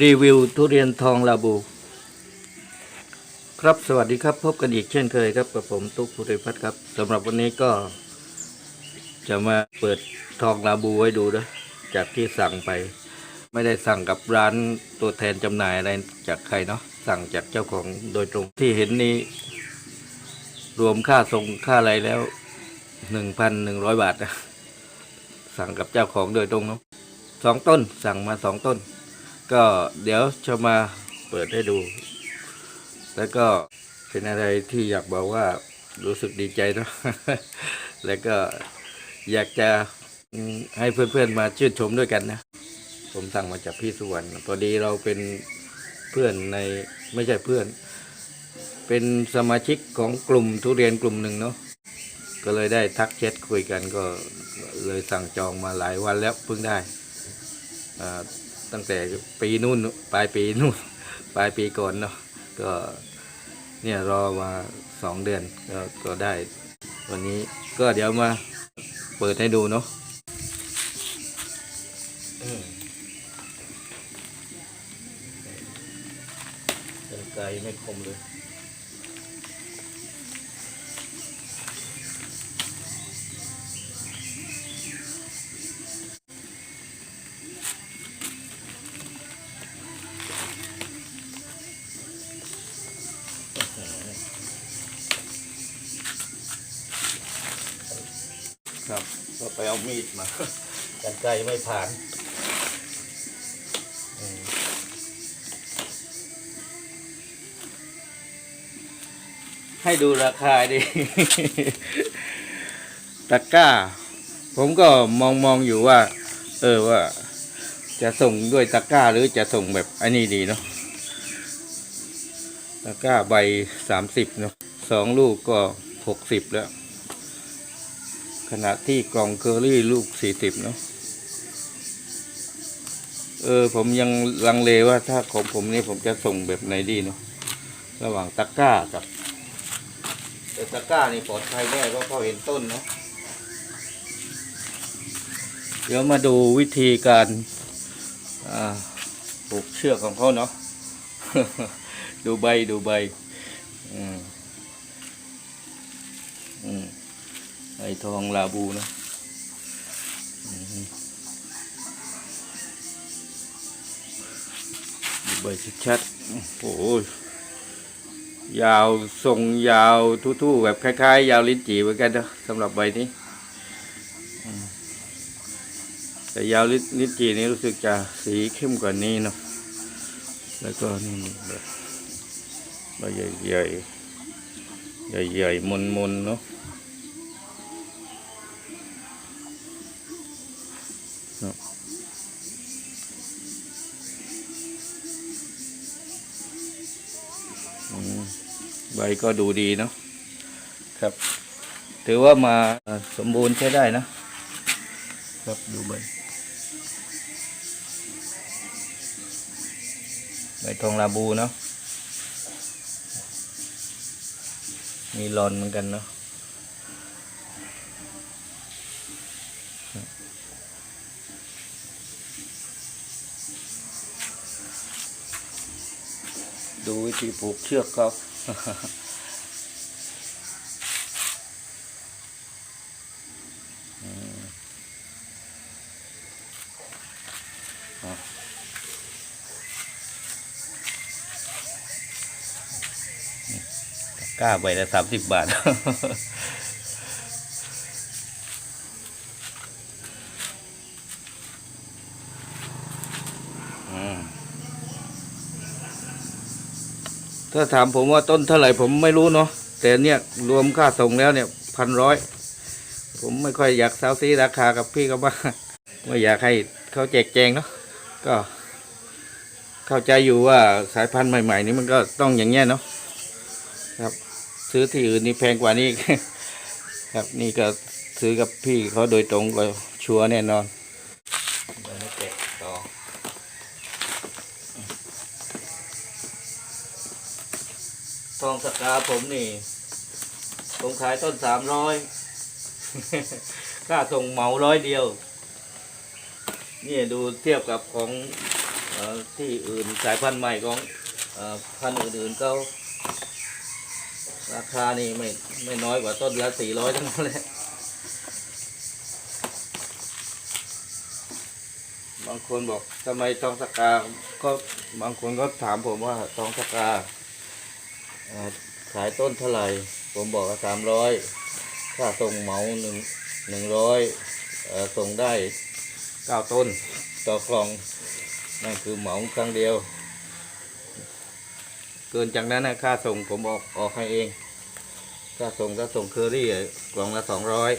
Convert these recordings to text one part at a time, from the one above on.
รีวิวทุเรียนทองลาบู ครับสวัสดีครับ พบกันอีกเช่นเคยครับกับผมตุ๊กภูริพัฒน์ครับสำหรับวันนี้ก็ จะมาเปิดทองลาบูไว้ดูนะจากที่สั่งไป ไม่ได้สั่งกับร้านตัวแทนจำหน่ายอะไรจากใครเนาะสั่งจากเจ้าของโดยตรงที่เห็นนี้ รวมค่าส่งค่าอะไรแล้วหนึ่งพันหนึ่งร้อยบาทนะสั่งกับเจ้าของโดยตรงเนาะสองต้นสั่งมาสองต้น ก็เดี๋ยวจะมาเปิดให้ดู แล้วก็เป็นอะไรที่อยากบอกว่ารู้สึกดีใจเนาะแล้วก็อยากจะให้เพื่อนๆมาชื่นชมด้วยกันนะ ผมสั่งมาจากพี่สุวรรณพอดีเราเป็นเพื่อนในไม่ใช่เพื่อน เป็นสมาชิกของกลุ่มทุเรียนกลุ่มหนึ่งเนาะก็เลยได้ทักแชทคุยกันก็เลยสั่งจองมาหลายวันแล้วเพิ่งได้อ่า ตั้งแต่ปีนู่นปลายปีนู่นปลายปีก่อนเนาะก็เนี่ยรอมาสองเดือนก็ก็ได้ วันนี้ก็เดี๋ยวมาเปิดให้ดูเนาะอืมเป็นไกลไม่คมเลย ครับก็ไปเอามีดมา กันไกลไม่ผ่านให้ดูราคาดิ ตะก้า ผมก็มองมองอยู่ว่า เออว่า จะส่งด้วยตะก้าหรือจะส่งแบบอันนี้ดีเนาะ ตะก้าใบสามสิบเนาะสองลูกก็หกสิบแล้ว ขณะที่กล่องเคอรี่ลูกสี่สิบเนาะเออผมยังลังเลว่าถ้าของผมนี่ผมจะส่งแบบไหนดีเนาะระหว่างตะกร้ากับแต่ตะกร้านี่ปลอดภัยแน่เพราะเขาเห็นต้นเนาะเดี๋ยวมาดูวิธีการอ่าปลูกเชือกของเขาเนาะดูใบดูใบ ทองลาบูนะอือฮึดูใบชัดๆโอ้โหยาวทรงยาวทู่ๆแบบคล้ายๆ ยาวลิ้นจี่เหมือนกันนะสำหรับใบนี้ แต่ยาวลิ้นลิ้นจี่นี้รู้สึกจะสีเข้มกว่านี้เนาะแล้วก็นี่แบบใบใหญ่ๆใหญ่ๆมนๆเนาะ อืมใบก็ดูดีเนาะครับ ถือว่ามาเอ่อสมบูรณ์ใช้ได้นะครับดูใบใบทองลาบูเนาะมีรอนเหมือนกันเนาะ ที่ผูกเชือกเขาก้าใบละสามสิบบาท ถ้าถามผมว่าต้นเท่าไหร่ผมไม่รู้เนาะแต่เนี่ยรวมค่าส่งแล้วเนี่ยพันร้อยผมไม่ค่อยอยากเซาซีราคากับพี่เขาบ้างไม่อยากให้เขาแจกแจงเนาะก็เข้าใจอยู่ว่าสายพันธุ์ใหม่ ๆ นี้มันก็ต้องอย่างเงี้ยเนาะครับ ซื้อที่อื่นนี่แพงกว่านี้ครับนี่ก็ซื้อกับพี่เขาโดยตรงก็ชัวร์แน่นอน ทองสกาผมนี่ ผมขายต้นสามร้อยค่าส่งเหมาร้อยเดียว นี่ดูเทียบกับของอที่อื่นสายพันธุ์ใหม่ของอพันธุ์อื่นๆก็ราคานี่ไม่ไม่น้อยกว่าต้นละสี่ร้อยทั้งนั้นเลยบางคนบอกทำไมทองสกา ก็บางคนก็ถามผมว่าทองสกา ขายต้นเท่าไหร่ผมบอกว่าสามร้อยค่าส่งเหมาหนึ่งหนึ่งร้อยส่งได้เก้าต้นต่อกล่องนั่นคือเหมาครั้งเดียว เกินจากนั้นนะค่าส่งผมออกออกให้เองค่าส่งถ้าส่งเคอรี่อะกล่องละสองร้อย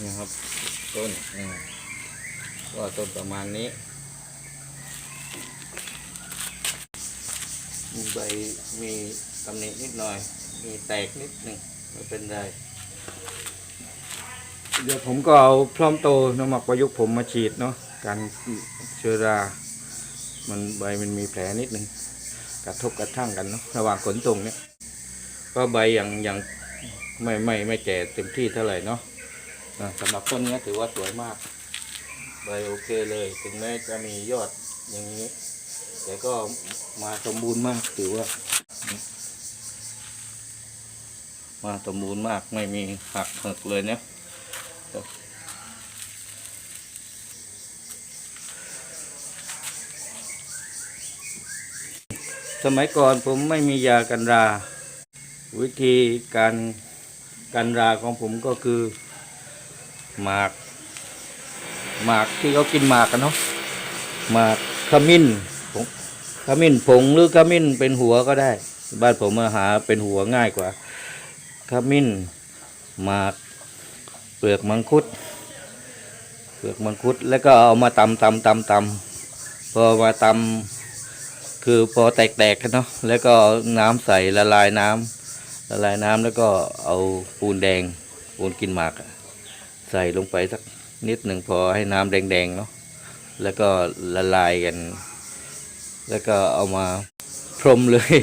นี่ครับต้นอืมก็ ต้นประมาณนี้มีใบมีตำหนินิดหน่อย มีแตกนิดหนึ่งไม่เป็นไร เดี๋ยวผมก็เอาพร้อมโตน้ำหมักประยุกต์ผมมาฉีดเนาะการเชื้อรา มันใบมันมีแผลนิดหนึ่งกระทบกระทั่งกันเนาะระหว่างขนส่งเนี่ย ก็ใบอย่างอย่างไม่ไม่ไม่แก่เต็มที่เท่าไหร่เนาะสำหรับต้นนี้ถือว่าสวยมาก ใบโอเคเลย ถึงแม้จะมียอดอย่างนี้ แต่ก็มาสมบูรณ์มากถือว่า มาสมบูรณ์มากไม่มีหักเหิกเลยเนี่ยสมัยก่อนผมไม่มียากันรา วิธีการกันราของผมก็คือ หมาก หมากที่เขากินหมากกันเนาะหมากขมิ้นผงขมิ้นผงหรือขมิ้นเป็นหัวก็ได้ บ้านผมมาหาเป็นหัวง่ายกว่าขมิ้นหมากเปลือกมังคุด เปลือกมังคุดแล้วก็เอามาตำตำตำตำพอมาตำคือพอแตกๆกันเนาะแล้วก็น้ำใส่ละลายน้ำละลายน้ำแล้วก็เอาปูนแดงปูนกินหมาก ใส่ลงไปสัก นิดหนึ่งพอให้น้ำแดงๆเนาะแล้วก็ละลายกัน แล้วก็เอามาพรมเลย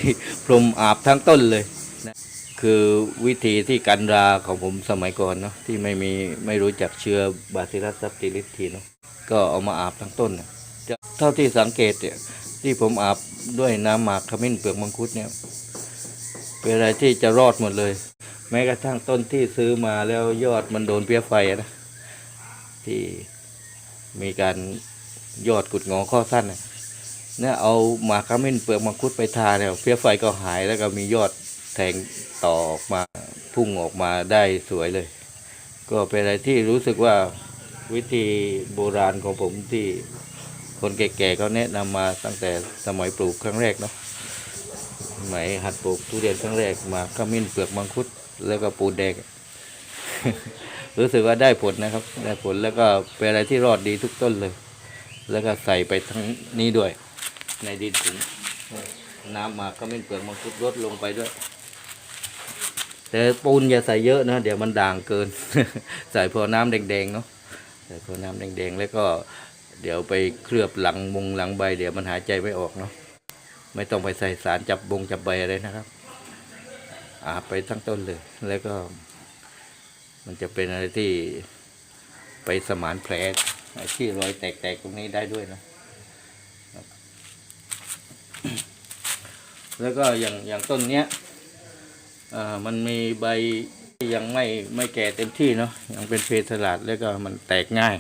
พรมอาบทั้งต้นเลยนะคือวิธีที่กันราของผมสมัยก่อนเนาะที่ไม่มีไม่รู้จักเชื้อบาซิลัสซับติลิสทีเนาะก็เอามาอาบทั้งต้นนะจะเท่าที่สังเกตเนี่ยที่ผมอาบด้วยน้ำหมากขมิ้นเปลือกมังคุดเนี่ยเป็นอะไรที่จะรอดหมดเลย แม้กระทั่งต้นที่ซื้อมาแล้วยอดมันโดนเพี้ยไฟนะ ที่มีการยอดกุดงอข้อสั้นเนี่ยเอาหมากขมิ้นเปลือกมังคุดไปทาเนี่ยเพี้ยไฟก็หายแล้วก็มียอดแทงต่อออกมาพุ่งออกมาได้สวยเลย ก็เป็นอะไรที่รู้สึกว่าวิธีโบราณของผมที่คนแก่ๆเขาแนะนำมาตั้งแต่สมัยปลูกครั้งแรกเนาะสมัยหัดปลูกทุเรียนครั้งแรกมาขมิ้นเปลือกมังคุด แล้วก็ปูนแดง รู้สึกว่าได้ผลนะครับ ได้ผลแล้วก็เป็นอะไรที่รอดดีทุกต้นเลย แล้วก็ใส่ไปทั้งนี้ด้วย ในดินถุงน้ำหมากขมิ้นเปลือกมังคุดลดลงไปด้วย แต่ปูนอย่าใส่เยอะนะ เดี๋ยวมันด่างเกิน ใส่พอน้ำแดงๆเนาะใส่พอน้ำแดงๆ แล้วก็เดี๋ยวไปเคลือบหลังมุงหลังใบ เดี๋ยวมันหายใจไม่ออกเนาะไม่ต้องไปใส่สารจับบงจับใบอะไรนะครับอาไปทั้งต้นเลยแล้วก็ มันจะเป็นอะไรที่ไปสมานแผลไอ้ที่รอยแตกๆตรงนี้ได้ด้วยนะแล้วก็อย่างอย่างต้นเนี้ยอ่ามันมีใบยังไม่ไม่แก่เต็มที่เนาะยังเป็นเพสลาดแล้วก็มันแตกง่าย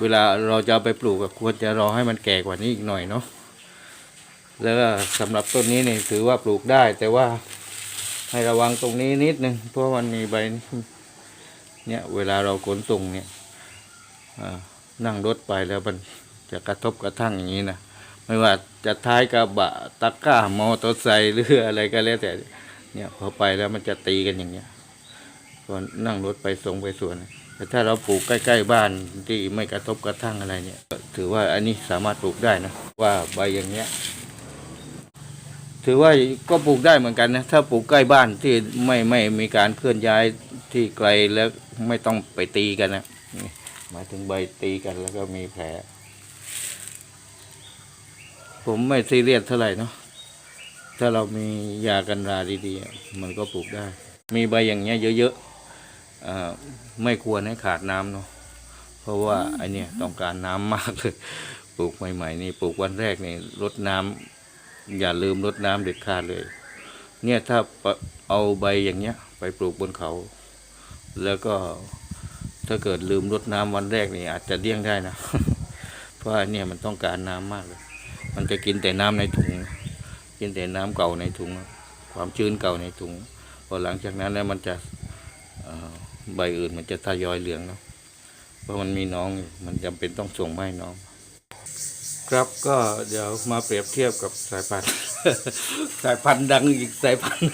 เวลาเราจะไปปลูกก็ควรจะรอให้มันแก่กว่านี้อีกหน่อยเนาะแล้วก็สำหรับต้นนี้เนี่ยถือว่าปลูกได้ แต่ว่าให้ระวังตรงนี้นิดนึงเพราะมันมีใบ เนี่ยเวลาเราขนส่งเนี่ยนั่งรถไปแล้วมันจะกระทบกระทั่งอย่างนี้นะไม่ว่าจะท้ายกระบะตะกร้ามอเตอร์ไซค์หรืออะไรก็แล้วแต่เนี่ยพอไปแล้วมันจะตีกันอย่างเงี้ยก่อนนั่งรถไปส่งไปสวน แต่ถ้าเราปลูกใกล้ ๆ บ้านที่ไม่กระทบกระทั่งอะไรเนี่ย ถือว่าอันนี้สามารถปลูกได้นะว่าใบอย่างเงี้ย ถือว่าก็ปลูกได้เหมือนกันนะถ้าปลูกใกล้บ้านที่ไม่ไม่มีการเคลื่อนย้ายที่ไกลแล้วไม่ต้องไปตีกันนะหมายถึงใบตีกันแล้วก็มีแผล ผมไม่ซีเรียสเท่าไหร่เนาะถ้าเรามียากันราดีๆ มันก็ปลูกได้ มีใบอย่างเงี้ยเยอะๆไม่ควรให้ขาดน้ำเนาะเพราะว่าไอเนี่ยต้องการน้ำมากเลยปลูกใหม่ๆนี่ปลูกวันแรกนี่รดน้ำ อย่าลืมรดน้ำเด็ดขาดเลย เนี่ยถ้าเอาใบอย่างเงี้ย ไปปลูกบนเขา แล้วก็ถ้าเกิดลืมรดน้ำวันแรกนี่อาจจะเลี่ยงได้นะ เพราะเนี่ยมันต้องการน้ำมากเลย มันจะกินแต่น้ำในถุง กินแต่น้ำเก่าในถุง ความชื้นเก่าในถุง พอหลังจากนั้นแล้วมันจะใบอื่นมันจะทยอยเหลืองแล้วเพราะมันมีน้องมันจำเป็นต้องส่งไม้น้อง ครับก็เดี๋ยวมาเปรียบเทียบกับสายพันธุ์ สายพันธุ์ดังอีกสายพันธุ์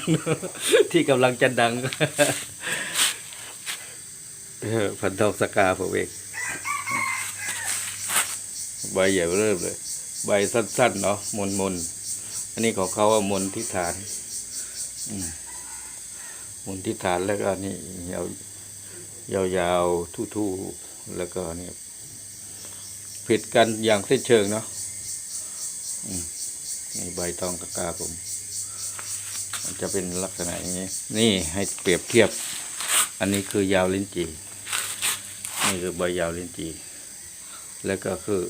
ที่กำลังจะดังพันธุ์ทองสกาผมเองใบใหญ่เริ่มเลย ใบสั้นๆเนาะมนมนอันนี้ของเขาว่ามนทิฐานมนทิฐานแล้วก็นี่ยาวยาวยาวๆทู่ๆแล้วก็นี่ ผิดกันอย่างสิ้นเชิงเนาะอืมนี่ใบทองกากาผม มันจะเป็นลักษณะอย่างนี้ นี่ให้เปรียบเทียบ อันนี้คือยาวลิ้นจี่นี่คือใบยาวลิ้นจี่แล้วก็คือ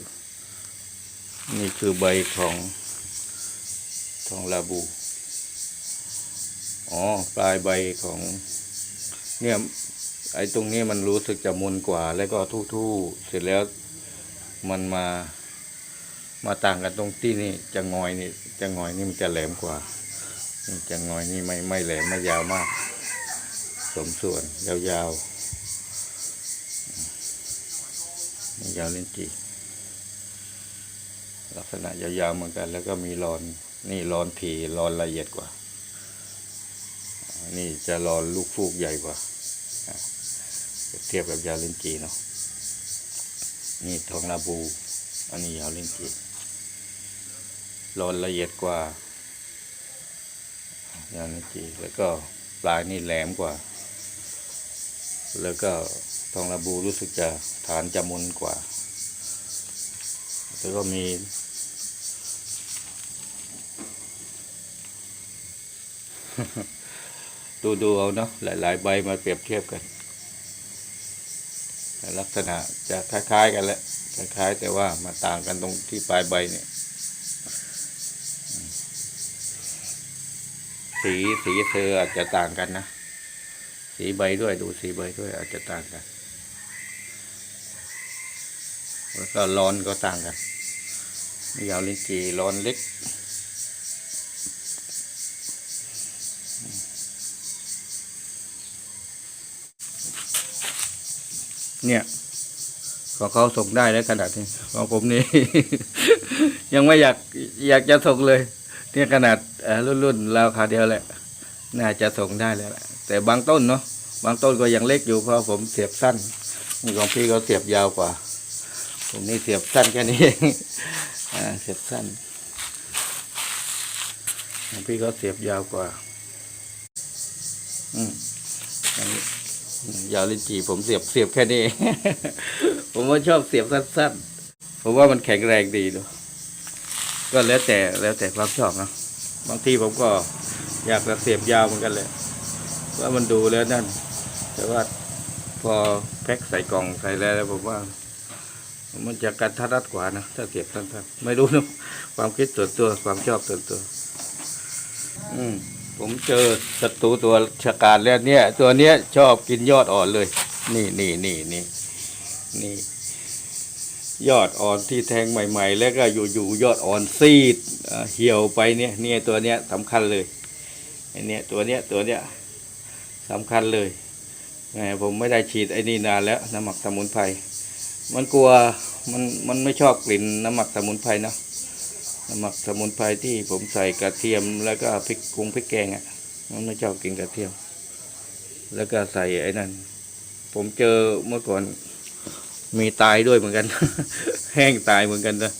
นี่คือใบของทองลาบู อ๋อ ปลายใบของ เนี่ย ไอ้ตรงนี้มันรู้สึกจะมนกว่า แล้วก็ทู่ๆ เสร็จแล้ว มันมามาต่างกันตรงที่นี่จะงอยนี่จะงอยนี่มันจะแหลมกว่านี่จะงอยนี่ไม่ไม่แหลมไม่ยาวมาก สมส่วนยาวๆยาวเลิ้นจีลักษณะยาวๆเหมือนกัน แล้วก็มีรอนนี่รอนถี่รอนละเอียดกว่า นี่จะรอนลูกฟูกใหญ่กว่าเทียบเทียบกับยาวเลิ้นจีเนาะ นี่ทองลาบู อันนี้ยาวลิ้นจีรอนละเอียดกว่ายาวลิ้นจีแล้วก็ปลายนี่แหลมกว่า แล้วก็ทองลาบูรู้สึกจะฐานจะมนกว่า แล้วก็มีดูดูเอาเนาะหลาย ๆ ใบมาเปรียบเทียบกัน ลักษณะจะคล้ายๆกันแหละคล้ายๆ แต่ว่ามาต่างกันตรงที่ปลายใบเนี่ย สีสีเธออาจจะต่างกันนะ สีใบด้วยดูสีใบด้วยอาจจะต่างกัน แล้วก็ร้อนก็ต่างกันยาวลิ้นจีร้อนเล็ก เนี่ยของเขาส่งได้แล้วขนาดนี้ของผมนี่ ยังไม่อยากอยากจะส่งเลย เนี่ยขนาดรุ่นรุ่นราคาเดียวแหละ น่าจะส่งได้แล้วแต่บางต้นเนาะบางต้นก็ยังเล็กอยู่เพราะผมเสียบสั้นนี่ของพี่เขาเสียบยาวกว่า ผมนี่เสียบสั้นแค่นี้เองอ่าเสียบสั้นของพี่เขาเสียบยาวกว่า อืมอันนี้ ยาวลิ้นจี่ผมเสียบเสียบแค่นี้ ผมว่าชอบเสียบสั้นๆผมว่ามันแข็งแรงดีเนอะก็แล้วแต่แล้วแต่ความชอบนะบางทีผมก็อยากจะเสียบยาวเหมือนกันเลยว่ามันดูแล้วนั่น แต่ว่าพอแพ็คใส่กล่องใส่แล้วผมว่า มันจะกระทัดรัดกว่านะถ้าเสียบสั้นๆไม่รู้นะความคิดส่วนตัวความชอบส่วนตัว อืม ผมเจอศัตรูตัวชะการแล้วเนี่ย ตัวเนี้ยชอบกินยอดอ่อนเลย นี่นี่นี่นี่นี่ ยอดอ่อนที่แทงใหม่ ๆ แล้วก็อยู่ๆยอดอ่อนซีดเหี่ยวไปเนี่ยเนี่ยตัวเนี้ยสำคัญเลยไอเนี้ยตัวเนี้ยตัวเนี้ยสำคัญเลยแหมผมไม่ได้ฉีดไอ้นี่นานแล้วน้ำหมักสมุนไพรมันกลัวมันมันไม่ชอบกลิ่นน้ำหมักสมุนไพรเนาะ หมักสมุนไพรที่ผมใส่กระเทียมแล้วก็พริกกุ้งพริกแกงอะมันไม่ชอบกินกระเทียม แล้วก็ใส่ไอ้นั่นผมเจอเมื่อก่อนมีตายด้วยเหมือนกัน แห้งตายเหมือนกันนะ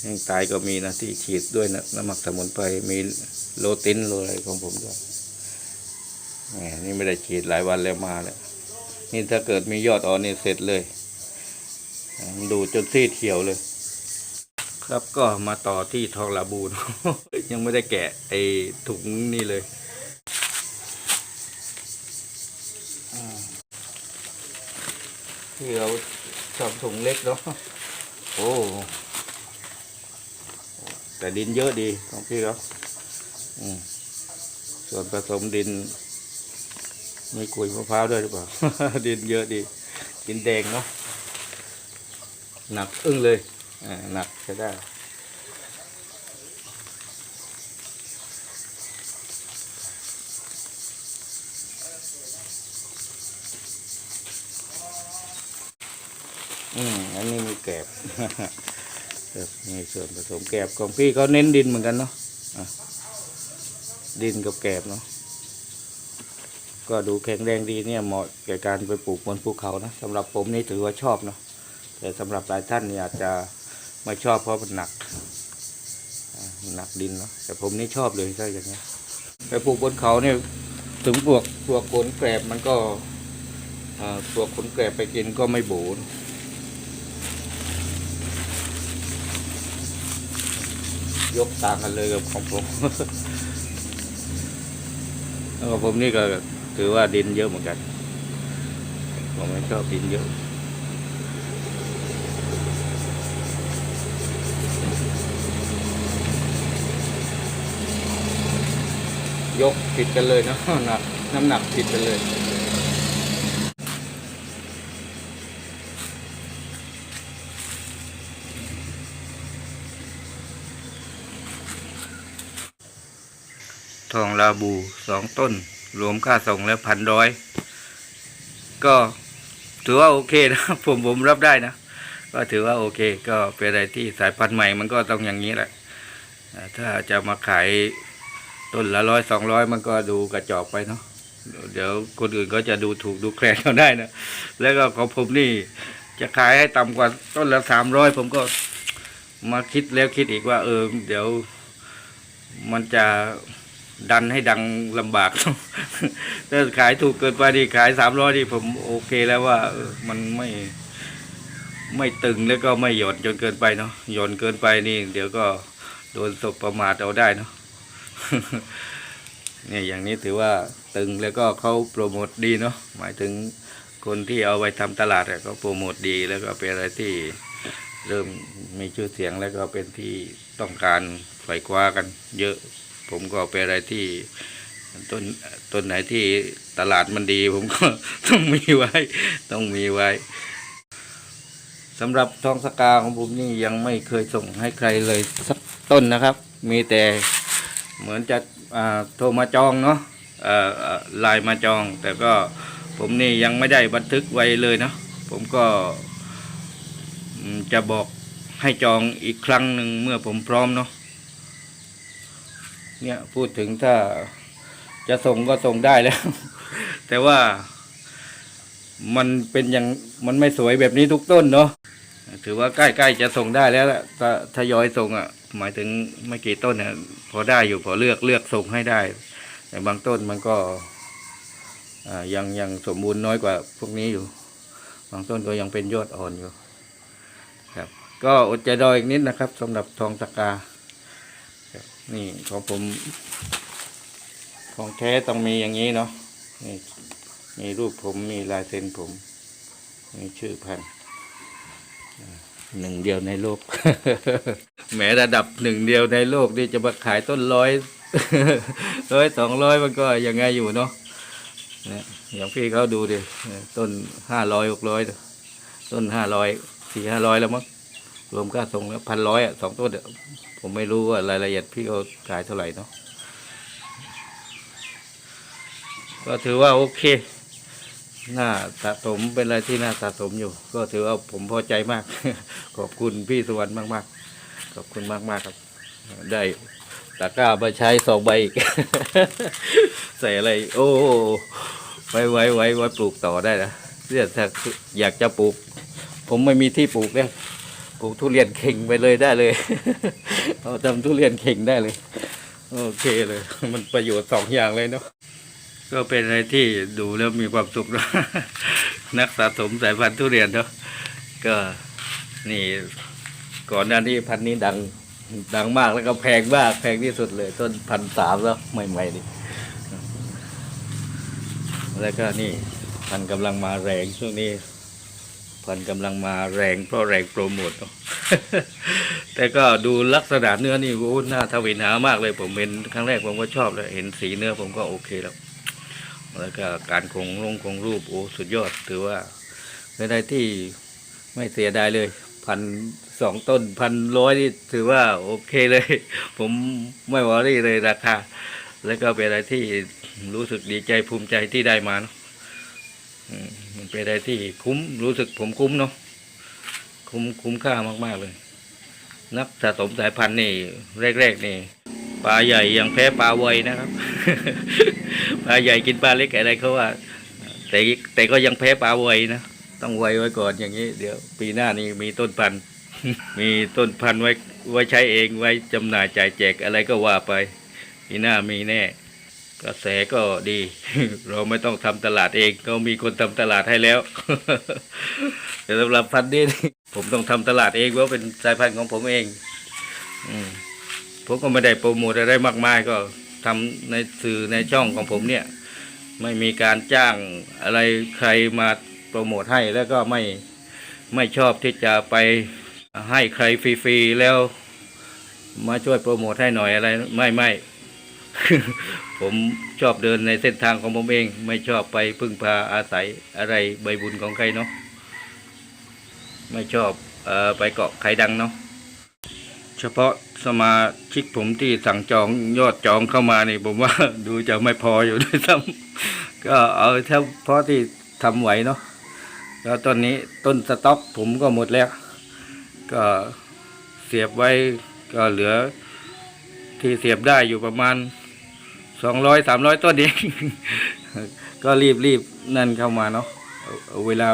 แห้งตายก็มีนะที่ฉีดด้วยนะน้ำหมักสมุนไพรมีโลตินโลอะไรของผมด้วยนี่ไม่ได้ฉีดหลายวันแล้วมาแล้วนี่ถ้าเกิดมียอดอ่อนนี่เสร็จเลย ดูจนซีดเขียวเลย ครับก็มาต่อที่ทองลาบูน ยังไม่ได้แกะไอ้ถุงนี่เลยที่เราทำถุงเล็กเนาะโอ้แต่ดินเยอะดีของพี่เขาอืมส่วนผสมดิน มีกุยมะพร้าวด้วยหรือเปล่า ดินเยอะดี ดินแดงเนาะหนักอึ้งเลยอ่า หนักใช้ได้อืมอันนี้มีแกบครับมีส่วนผสมแกบของพี่เขาเน้นดินเหมือนกันเนาะะดินกับแกบเนาะก็ดูแข็งแรงดีเนี่ยเหมาะแก่การไปปลูกบนภูเขานะสำหรับผมนี่ถือว่าชอบเนาะแต่สำหรับหลายท่านเนี่ยอาจจะ ไม่ชอบเพราะมันหนักหนักดินเนาะแต่ผมนี่ชอบเลยถ้าอย่างเงี้ยไปปลูกบนเขาเนี่ยถึงปลวกปลวกขนแกรบมันก็ปลวกขนแกรบไปกินก็ไม่โบนยกต่างกันเลยกับของผมแล้วของผมนี่ก็ถือว่าดินเยอะเหมือนกัน ผมไม่ชอบดินเยอะ ยกผิดกันเลยนะหนักน้ำหนักผิดกันเลย ทองลาบูสองต้น รวมค่าส่งแล้วพันร้อย ก็ถือว่าโอเคนะผมผมรับได้นะ ก็ถือว่าโอเค ก็เป็นอะไรที่สายพันธุ์ใหม่มันก็ต้องอย่างนี้แหละถ้าจะมาขาย ต้นละร้อยสองร้อยมันก็ดูกระจอกไปเนาะเดี๋ยวคนอื่นก็จะดูถูกดูแคลนเขาได้นะแล้วก็ของผมนี่จะขายให้ต่ำกว่าต้นละสามร้อยผมก็มาคิดแล้วคิดอีกว่า เออ เดี๋ยว มันจะดันให้ดังลำบากถ้าขายถูกเกินไปนี่ขายสามร้อยนี่ผมโอเคแล้วว่ามันไม่ไม่ตึงแล้วก็ไม่หย่อนจนเกินไปเนาะหย่อนเกินไปนี่ เดี๋ยวก็โดนสบประมาทเอาได้เนาะ เนี่ยอย่างนี้ถือว่าตึงแล้วก็เขาโปรโมทดีเนาะหมายถึงคนที่เอาไปทำตลาดอะเขาโปรโมทดีแล้วก็เป็นอะไรที่เริ่มมีชื่อเสียงแล้วก็เป็นที่ต้องการไขว่คว้ากัน เยอะ ผมก็เป็นอะไรที่ต้นต้นไหนที่ตลาดมันดี ผมก็ต้องมีไว้ ต้องมีไว้สำหรับทองสกาของผมนี่ยังไม่เคยส่งให้ใครเลยสักต้นนะครับ มีแต่ เหมือนจะโทรมาจองเนาะไลน์มาจอง แต่ก็ผมนี่ยังไม่ได้บันทึกไว้เลยเนาะผมก็จะบอกให้จองอีกครั้งหนึ่งเมื่อผมพร้อมเนาะเนี่ยพูดถึงถ้าจะส่งก็ส่งได้แล้ว แต่ว่ามันเป็นอย่างมันไม่สวยแบบนี้ทุกต้นเนาะถือว่าใกล้ๆจะส่งได้แล้วแหละถ้าทยอยส่งอะ หมายถึงไม่กี่ต้นเนี่ย พอได้อยู่พอเลือกเลือกส่งให้ได้ แต่บางต้นมันก็ยังยังสมบูรณ์น้อยกว่าพวกนี้อยู่ บางต้นก็ยังเป็นยอดอ่อนอยู่ ครับ ก็อดใจรออีกนิดนะครับสำหรับทองตะกานี่ของผม ของแท้ต้องมีอย่างนี้เนาะนี่มีรูปผมมีลายเซ็นผม มีชื่อพันธุ์อ่า หนึ่งเดียวในโลกแหมระดับหนึ่งเดียวในโลกนี่จะมาขายต้นร้อยร้อยสองร้อยมันก็ยังไงอยู่เนาะอย่างพี่เขาดูดิต้นห้าร้อยหกร้อยต้นห้าร้อยสี่ห้าร้อยแล้วมั้งรวมค่าส่งแล้วพันร้อยอะสองต้นผมไม่รู้ว่ารายละเอียดพี่เขาขายเท่าไหร่เนาะก็ถือว่าโอเค น่าสะสมเป็นอะไรที่น่าสะสมอยู่ ก็ถือว่าผมพอใจมาก ขอบคุณพี่สุวรรณมากๆ ขอบคุณมากๆครับ ได้ตะกร้ามาใช้สองใบอีก ใส่อะไร โอ้ไว้ไว้ไว้ไว้ปลูกต่อได้นะเนี่ยถ้าอยากจะปลูก ผมไม่มีที่ปลูกเนี่ยปลูกทุเรียนเข่งไปเลยได้เลย เอาทำทุเรียนเข่งได้เลย โอเคเลย มันประโยชน์สองอย่างเลยเนาะ ก็เป็นอะไรที่ดูแล้วมีความสุขนะนักสะสมสายพันธุ์ทุเรียนเนาะก็นี่ก่อนหน้านี้พันธุ์นี้ดังดังมากแล้วก็แพงมากแพงที่สุดเลย ต้นพันสามแล้วใหม่ๆนี่แล้วก็นี่พันธุ์กำลังมาแรงช่วงนี้พันธุ์กำลังมาแรงเพราะแรงโปรโมทเนาะแต่ก็ดูลักษณะเนื้อนี่โอ้หน่าทวินหามากเลยผมเป็นครั้งแรกผมก็ชอบเลยเห็นสีเนื้อผมก็โอเคแล้ว แล้วก็การคงลงคงรูปโอ้สุดยอดถือว่าเป็นอะไรที่ไม่เสียดายเลยพันสองต้นพันร้อยนี่ถือว่าโอเคเลย ผมไม่วอรี่เลยราคา แล้วก็เป็นอะไรที่รู้สึกดีใจภูมิใจที่ได้มาเนาะมันเป็นอะไรที่คุ้มรู้สึกผมคุ้มเนาะคุ้มคุ้มค่ามาก ๆ เลย นักสะสมสายพันธุ์นี่ แรก ๆ นี่ ปลาใหญ่ยังแพ้ปลาไวนะครับ ปลาใหญ่กินปลาเล็กอะไรเขาว่า แต่แต่ก็ยังแพ้ปลาไวนะต้องไวไว้ก่อนอย่างนี้ เดี๋ยวปีหน้านี่มีต้นพันธุ์มีต้นพันธุ์ไว้ไว้ใช้เองไว้จำหน่ายจ่ายแจกอะไรก็ว่าไป ปีหน้ามีแน่ กระแสก็ดี เราไม่ต้องทำตลาดเองก็มีคนทำตลาดให้แล้วแต่สำหรับพันธุ์นี้นผมต้องทำตลาดเองเพราะเป็นสายพันธุ์ของผมเอง อืม ผมก็ไม่ได้โปรโมทอะไรมากมายก็ทำในสื่อในช่องของผมเนี่ย ไม่มีการจ้างอะไรใครมาโปรโมทให้แล้วก็ไม่ไม่ชอบที่จะไปให้ใครฟรีๆแล้ว มาช่วยโปรโมทให้หน่อยอะไรไม่ไม่ผมชอบเดินในเส้นทางของผมเอง ไม่ชอบไปพึ่งพาอาศัยอะไรใบบุญของใครเนาะไม่ชอบอไปเกาะใครดังเนาะเฉพาะ สมาชิกผมที่สั่งจองยอดจองเข้ามานี่ผมว่าดูจะไม่พออยู่ด้วยซ้ำก็เอาเฉพาะที่ทำไหวเนาะแล้วตอนนี้ต้นสต็อกผมก็หมดแล้ว ก็เสียบไว้ก็เหลือที่เสียบได้อยู่ประมาณสองร้อยสามร้อยต้นเองก็รีบรีบนั่นเข้ามาเนาะเวลา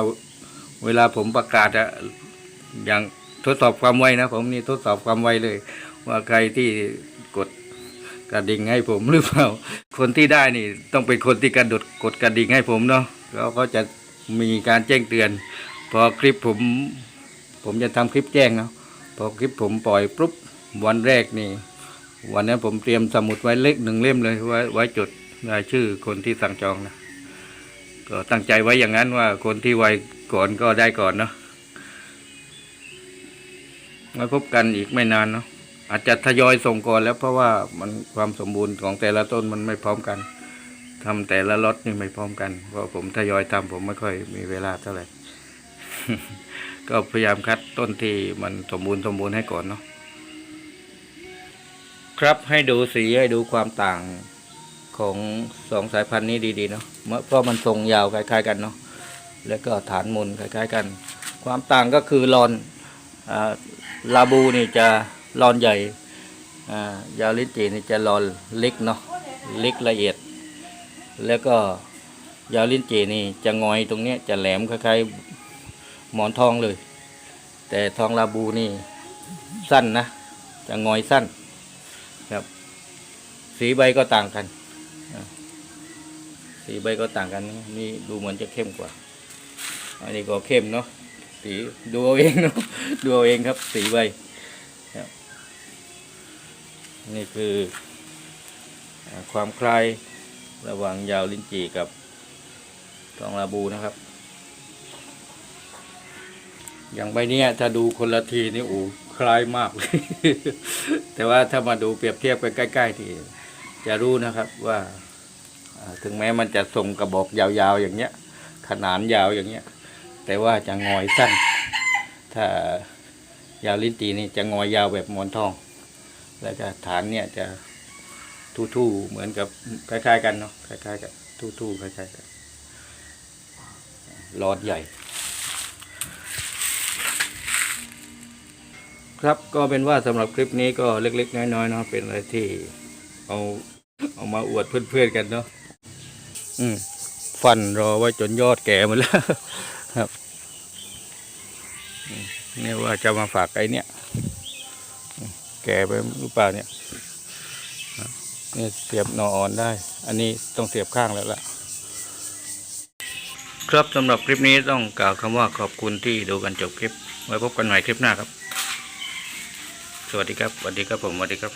เวลาผมประกาศอะอย่างทดสอบความไวนะผมนี่ทดสอบความไวเลย ว่าใครที่กดกระดิ่งให้ผมหรือเปล่า คนที่ได้นี่ต้องเป็นคนที่กระดดกดกระดิ่งให้ผมเนาะแล้วก็จะมีการแจ้งเตือน พอคลิปผม ผมจะทำคลิปแจ้งเนาะพอคลิปผมปล่อยปุ๊บวันแรกนี่ วันนั้นผมเตรียมสมุดไว้เล็กหนึ่งเล่มเลยไว้ไว้จดรายชื่อคนที่สั่งจองนะก็ตั้งใจไว้อย่างนั้นว่าคนที่ไวก่อนก็ได้ก่อนเนาะไว้พบกันอีกไม่นานเนาะ อาจจะทยอยส่งก่อนแล้วเพราะว่ามันความสมบูรณ์ของแต่ละต้นมันไม่พร้อมกันทำแต่ละล็อตนี่ไม่พร้อมกัน เพราะผมทยอยทำผมไม่ค่อยมีเวลาเท่าไหร่ก็พยายามคัดต้นที่มันสมบูรณ์สมบูรณ์ให้ก่อนเนาะครับให้ดูสีให้ดูความต่างของสองสายพันธุ์นี้ดีๆเนาะเมื่อเพราะมันทรงยาวคล้าย ๆ กันเนาะแล้วก็ฐานมูลคล้าย ๆ กัน ความต่างก็คือลอนอลาบูนี่จะ ลอนใหญ่อ่ายาวลิ้นจีนี่จะลอนเล็กเนาะเล็กละเอียด แล้วก็ยาวลิ้นจีนี่จะงอยตรงเนี้ยจะแหลมคล้ายๆหมอนทองเลย แต่ทองลาบูนี่สั้นนะ จะงอยสั้นครับ สีใบก็ต่างกัน สีใบก็ต่างกันนี่ดูเหมือนจะเข้มกว่า อันนี้ก็เข้มเนาะสีดูเอาเองเนาะดูเอาเองครับ สีใบ นี่คือความคล้ายระหว่างยาวลิ้นจี่กับทองลาบูนะครับ อย่างใบเนี้ยถ้าดูคนละทีนี่โอ้คล้ายมากเลยแต่ว่าถ้ามาดูเปรียบเทียบกันใกล้ ๆ ที่จะรู้นะครับว่าถึงแม้มันจะทรงกระบอกยาวๆอย่างเงี้ย ขนานยาวอย่างเงี้ย แต่ว่าจะงอยสั้น ถ้ายาวลิ้นตีนี่จะงอยยาวแบบมอนทอง แล้วก็ฐานเนี่ยจะทู่ๆเหมือนกับคล้ายๆ กันเนาะคล้ายๆกันทู่ๆคล้ายๆกันรอดใหญ่ ครับก็เป็นว่าสำหรับคลิปนี้ก็เล็กๆ น้อยๆเนาะเป็นอะไรที่เอาเอามาอวดเพื่อนๆกันเนาะอืมฟันรอไว้จนยอดแก่หมดแล้วครับนี่ว่าจะมาฝากไอ้เนี่ย แก่ไปหรือเปล่าเนี่ยเนี่ยเสียบหนออ่อนได้ อันนี้ต้องเสียบข้างแล้วล่ะ ครับสำหรับคลิปนี้ต้องกล่าวคำว่าขอบคุณที่ดูกันจบคลิป ไว้พบกันใหม่คลิปหน้าครับ สวัสดีครับสวัสดีครับผมสวัสดีครับ